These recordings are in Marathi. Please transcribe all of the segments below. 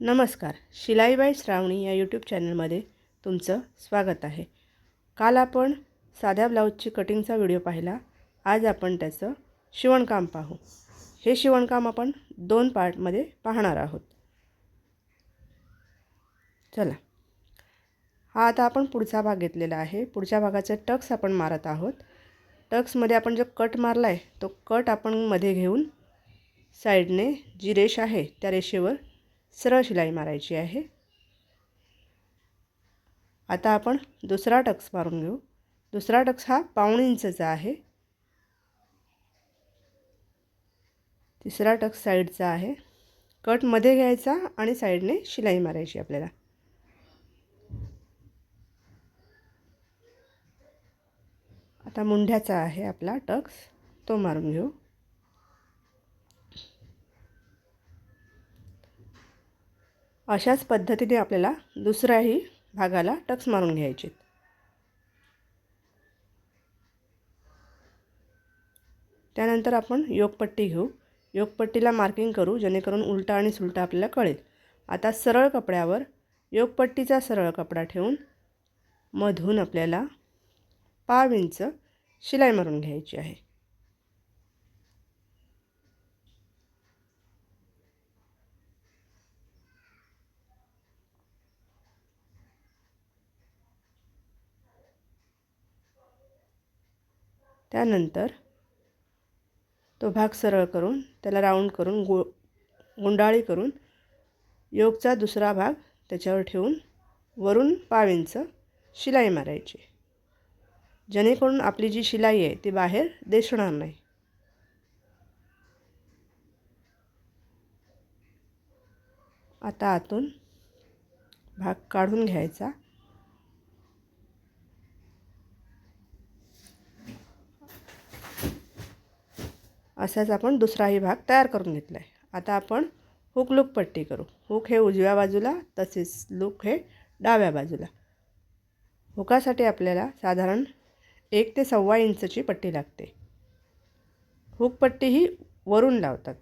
नमस्कार शिलाईबाई श्रावणी या यूट्यूब चॅनलमध्ये तुमचं स्वागत आहे. काल आपण साध्या ब्लाऊजची कटिंगचा व्हिडिओ पाहिला. आज आपण त्याचं शिवणकाम पाहू. हे शिवणकाम आपण दोन पार्टमध्ये पाहणार आहोत. चला. हा आता आपण पुढचा भाग घेतलेला आहे. पुढच्या भागाचे टक्स आपण मारत आहोत. टक्समध्ये आपण जो कट मारला आहे तो कट आपण मध्ये घेऊन साईडने जी रेष आहे त्या रेषेवर सरळ शिलाई मारायची आहे. आता आपण दुसरा टक्स मारून घेऊ. दुसरा टक्स हा पाऊण इंचचा आहे. तिसरा टक्स साईडचा आहे. कटमध्ये घ्यायचा आणि साईडने शिलाई मारायची आपल्याला. आता मुंढ्याचा आहे आपला टक्स. तो मारून घेऊ. अशाच पद्धतीने आपल्याला दुसऱ्याही भागाला टक्स मारून घ्यायचे. त्यानंतर आपण योगपट्टी घेऊ. योगपट्टीला मार्किंग करू जेणेकरून उलटा आणि सुलटा आपल्याला कळेल. आता सरळ कपड्यावर योगपट्टीचा सरळ कपडा ठेवून मधून आपल्याला पाव इंच शिलाई मारून घ्यायची आहे. त्यानंतर तो भाग सरळ करून त्याला राऊंड करून गो गुंडाळी करून योगचा दुसरा भाग त्याच्यावर ठेवून वरून पावेंचं शिलाई मारायची. जेणेकरून आपली जी शिलाई आहे ती बाहेर दिसणार नाही. आता आतून भाग काढून घ्यायचा. असाच आपण दुसराही भाग तयार करून घेतला आहे आता आपण हुक लूक पट्टी करू. हुक हे उजव्या बाजूला तसेच लूक हे डाव्या बाजूला. हुकासाठी आपल्याला साधारण एक ते सव्वा इंचची पट्टी लागते. हुक पट्टी ही वरून लावतात.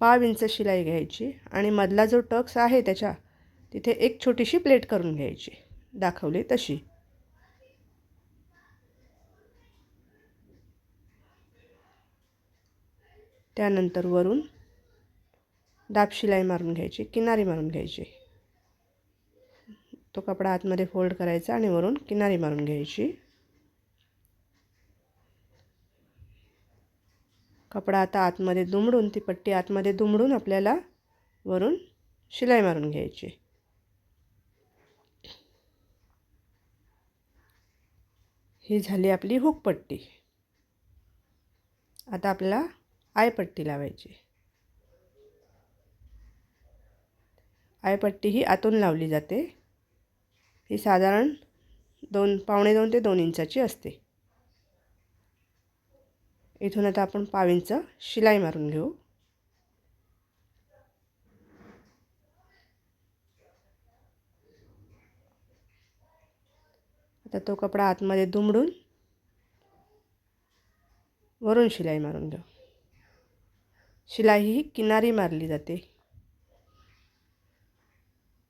पाव इंच शिलाई घ्यायची आणि मधला जो टक्स आहे त्याच्या तिथे एक छोटीशी प्लेट करून घ्यायची. दाखवली तशी. त्यानंतर वरून दाब शिलाई मारून घ्यायची किनारी मारून घ्यायची. तो कपडा आतमध्ये फोल्ड करायचा आणि वरून किनारी मारून घ्यायची. कपडा आता आतमध्ये दुमडून ती पट्टी आतमध्ये दुमडून आपल्याला वरून शिलाई मारून घ्यायची. ही झाली आपली हुक पट्टी. आता आपल्याला आयपट्टी लावायची. आयपट्टी ही आतून लावली जाते. ही साधारण दोन पावणे दोन ते दोन इंचाची असते. इथून आता आपण पाव इंच शिलाई मारून घेऊ. आता तो कपडा आतमध्ये दुमडून वरून शिलाई मारून घेऊ. शिलाई ही किनारी मारली जाते.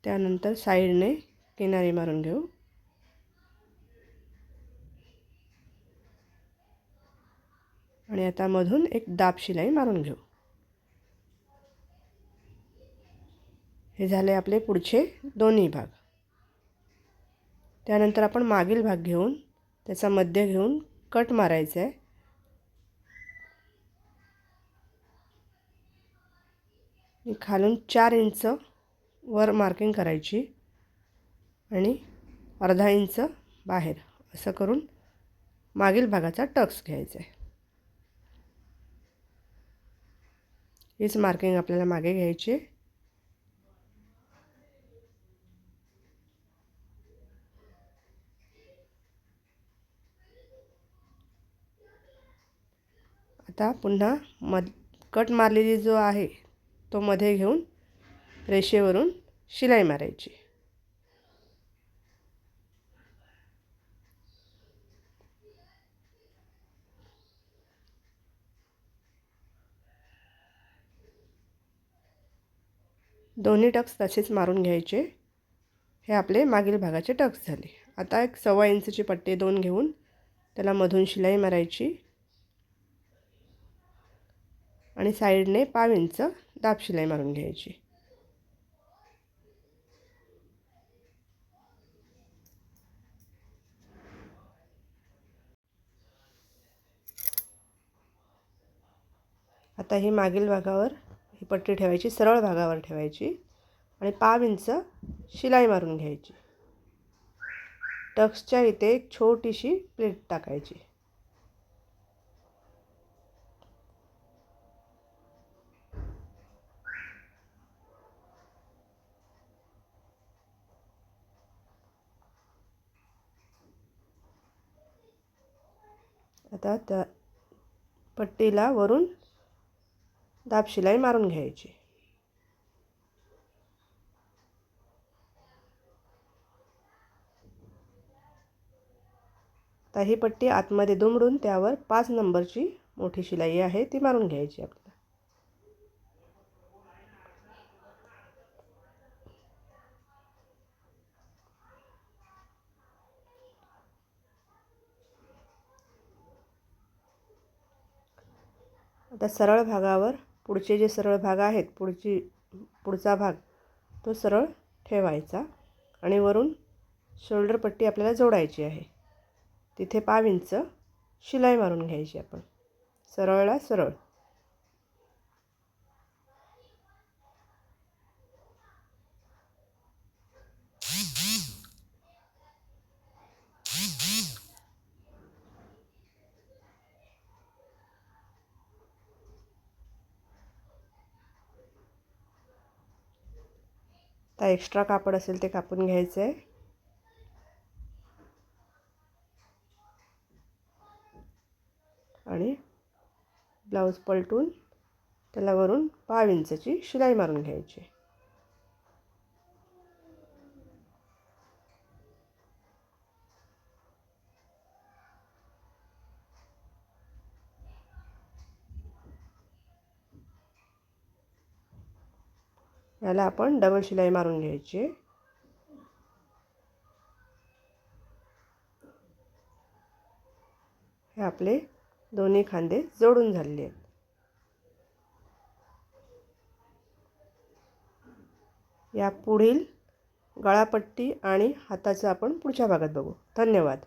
त्यानंतर साईडने किनारी मारून घेऊ. आणि आता मधून एक दाब शिलाई मारून घेऊ. हे झाले आपले पुढचे दोन्ही भाग. त्यानंतर आपण मागील भाग घेऊन त्याचा मध्य घेऊन कट मारायचा आहे. खालून चार इंच वर मार्किंग करायची आणि अर्धा इंच बाहेर असं करून मागील भागाचा टक्स घ्यायचा आहे. हीच मार्किंग आपल्याला मागे घ्यायची आता पुन्हा मध कट मारलेली जो आहे तो मध्ये घेऊन रेषेवरून शिलाई मारायची. दोन्ही टक्स तसेच मारून घ्यायचे. हे आपले मागील भागाचे टक्स झाले. आता एक सव्वा इंचची पट्टी दोन घेऊन त्याला मधून शिलाई मारायची. आणि साईडने पाव इंच दाब शिलाई मारून घ्यायची. आता ही मागील भागावर ही पट्टी ठेवायची सरळ भागावर ठेवायची आणि पाव इंच शिलाई मारून घ्यायची. टक्सच्या इथे एक छोटीशी प्लेट टाकायची. आता त्या पट्टीला वरून दाब शिलाई मारून घ्यायची. आता ही पट्टी आतमध्ये दुमडून त्यावर पाच नंबरची मोठी शिलाई आहे ती मारून घ्यायची आपली. आता सरळ भागावर पुढचे जे सरळ भाग आहेत पुढची पुढचा भाग तो सरळ ठेवायचा आणि वरून शोल्डर पट्टी आपल्याला जोडायची आहे. तिथे पाव इंच शिलाई मारून घ्यायची आपण. सरळला सरळ. आता एक्स्ट्रा कापड असेल ते कापून घ्यायचं. आहे आणि ब्लाऊज पलटून त्याला वरून पाव इंचाची शिलाई मारून घ्यायची. याला आपण डबल शिलाई मारून घ्यायची. हे आपले दोन्ही खांदे जोडून झालेले आहेत. या पुढील गळापट्टी आणि हाताचं आपण पुढच्या भागात बघू. धन्यवाद.